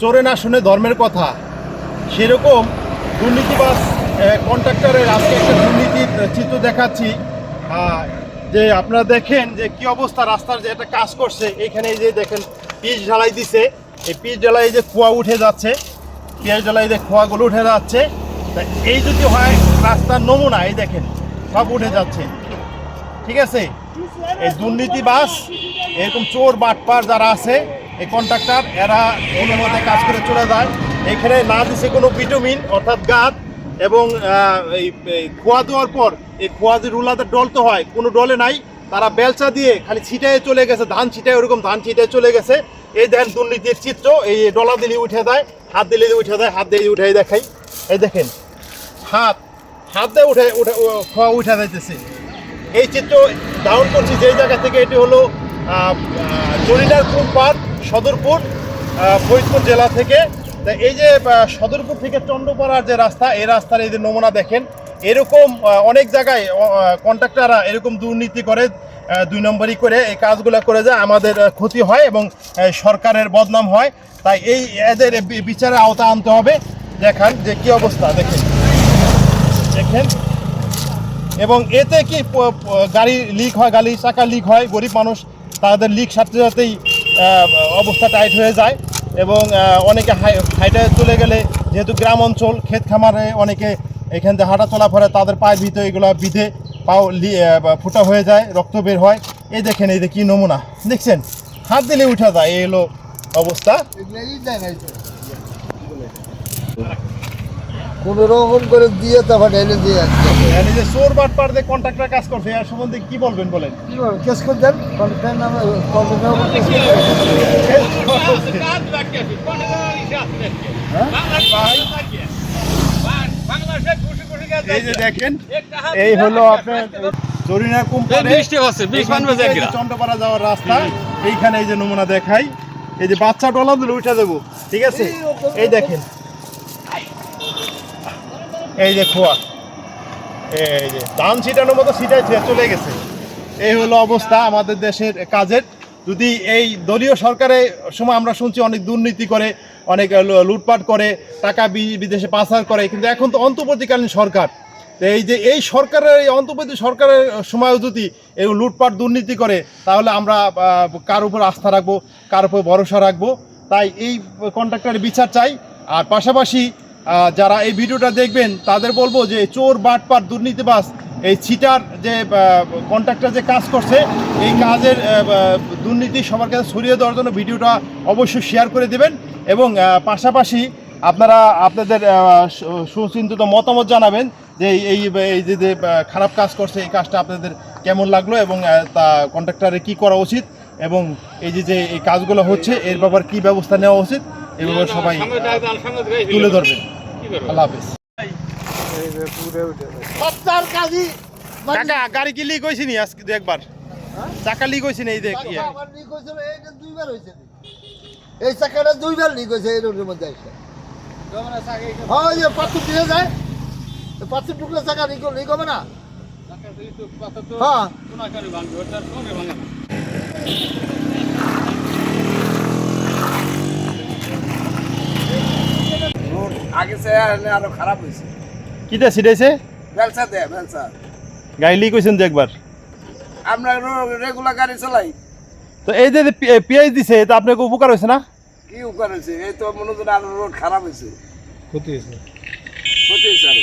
চোরে না শুনে ধর্মের কথা। সেরকম দুর্নীতিবাস কন্ট্রাক্টরের আজকে একটা দুর্নীতির চিত্র দেখাচ্ছি। যে আপনারা দেখেন যে কি অবস্থা, রাস্তার যে একটা কাজ করছে এখানে যে দেখেন পিচ ঢালাই দিছে। এই পিচ ঢালাই যে কুয়া উঠে যাচ্ছে পিঁয়াজ ঢালাই যে খোয়াগুলো উঠে যাচ্ছে। এই যদি হয়, রাস্তার নমুনা, এই দেখেন, সব উঠে যাচ্ছে। ঠিক আছে? এই দুর্নীতিবাস এরকম চোর বাটপার যারা আছে এই কন্ট্রাক্টর, এরা কোনো মতে কাজ করে চলে যায়। এখানে না দিছে কোনো ভিটামিন, অর্থাৎ গাদ এবং এই খোয়া দেওয়ার পর এই খোয়া যে রুলাতে ডলতে হয়, কোনো ডলে নাই। তারা বেলচা দিয়ে খালি ছিটায় চলে গেছে, ধান ছিটায়, ওরকম ধান ছিটায় চলে গেছে। এই দেখেন দুর্নীতির চিত্র, এই ডলা দিলে উঠে দেয় হাত দিলে উঠে দেয় হাত দিয়ে উঠে দেখাই। এই দেখেন, হাত হাত দিয়ে উঠে উঠে খোয়া উঠে যাইতেছে। এই চিত্র ডাউন করছি, যেই জায়গা থেকে এটি হলো জরিনার কুম্পার সদরপুর ফরিদপুর জেলা থেকে। এই যে সদরপুর থেকে চন্দ্রপাড়ার যে রাস্তা, এই রাস্তার এই যে নমুনা দেখেন, এরকম অনেক জায়গায় কন্ট্রাক্টররা এরকম দুর্নীতি করে দুই নম্বরই করে এই কাজগুলো করে যায় আমাদের ক্ষতি হয় এবং সরকারের বদনাম হয়। তাই এই এদের বিচারে আওতা আনতে হবে। দেখান যে কি অবস্থা, দেখেন। দেখেন। এবং এতে কি গাড়ি লিক হয়, গাড়ি চাকা লিক হয়, গরিব মানুষ, তাদের লিক সাথে সাথেই অবস্থা টাইট হয়ে যায় এবং অনেকে হাই- হাইটে চলে গেলে যেহেতু গ্রাম অঞ্চল, ক্ষেত খামারে অনেকে এখান থেকে হাঁটা চলাফেরা তাদের পায়ের ভিতরে এগুলো বিধে পাও ফুটা হয়ে যায়, রক্ত বের হয়। এই দেখেন, এই কি নমুনা। দেখছেন? হাত দিলে উঠা যায়, এই হলো অবস্থা। কোন রকম করে দিয়ে তারপর ঢেলে দিয়ে আসছে। আর এই যে চোর বাটপার যে কন্ট্রাক্টর কাজ করছে এর সম্বন্ধে কি বলবেন বলেন? কি বল কেস করে দেন কন্ট্রাক্টর নামে দেন। এই যে দেখেন এই হলো আপনার জরিনা কোম্পানি। বৃষ্টি হচ্ছে, বৃষ্টি বানবে যে কিরা? চন্দ্রপাড়া যাওয়ার রাস্তা। এইখানে এই যে নমুনা দেখাই। এই যে বাচ্চা ডলা দিলে উঠে দেবো ঠিক আছে? এই দেখেন এই যে খোয়া। এই যে ধান ছিটানোর মতো ছিটাইছে চলে গেছে। এই হলো অবস্থা আমাদের দেশের কাজের। যদি এই দলীয় সরকারের সময় আমরা শুনছি অনেক দুর্নীতি করে, অনেক লুটপাট করে, টাকা বিদেশে পাচার করে, কিন্তু এখন তো অন্তর্বর্তীকালীন সরকার। এই যে এই সরকারের, এই অন্তর্বর্তী সরকারের সময়ও যদি এই লুটপাট, দুর্নীতি করে, তাহলে আমরা কার উপর আস্থা রাখব, কার উপর ভরসা রাখব? তাই এই কন্ট্রাক্টরের বিচার চাই। আর পাশাপাশি যারা এই ভিডিওটা দেখবেন তাদের বলব যে চোর বাটপাট দুর্নীতিবাস এই চিটার যে কন্ট্রাক্টর যে কাজ করছে এই কাজের দুর্নীতি সবার কাছে ছড়িয়ে দেওয়ার জন্য ভিডিওটা অবশ্যই শেয়ার করে দেবেন এবং পাশাপাশি আপনারা আপনাদের সুচিন্তিত মতামত জানাবেন যে এই এই যে যে, খারাপ কাজ করছে এই কাজটা আপনাদের কেমন লাগল এবং তা কন্ট্রাক্টরের কী করা উচিত এবং এই যে যে এই কাজগুলো হচ্ছে এর ব্যাপার কী ব্যবস্থা নেওয়া উচিত ব্যাপারে সবাই তুলে ধরবেন। আল্লাহ হাফিজ। কাজী কাকা গাড়ি কি লিক হয়েছে নি? আজকে দু একবার। চাকা লিক হয়েছে এই দেখ ইয়ে। দুইবার হয়েছে এই চাকাটা দুইবার লিক হয়েছে এই রোডের মধ্যে এসে হ্যাঁ যে পাথর দিয়ে যায়। পাথর টুকরো চাকা লিক লিক হবে না। হ্যাঁ। হয়েছে আরও খারাপ কিটা ছিটাইছে? ভ্যালসা দে ভ্যালসা গাড়ি লিক হয়েছেন তো একবার? আমরা রেগুলার গাড়ি চালাই। তো এই যে পেঁয়াজ দিছে এটা আপনাকে উপকার হয়েছে না? কি উপকার হয়েছে? এই তো মনে হচ্ছে আরও রোড খারাপ হয়েছে। ক্ষতি হয়েছে। ক্ষতি হয়েছে আরও।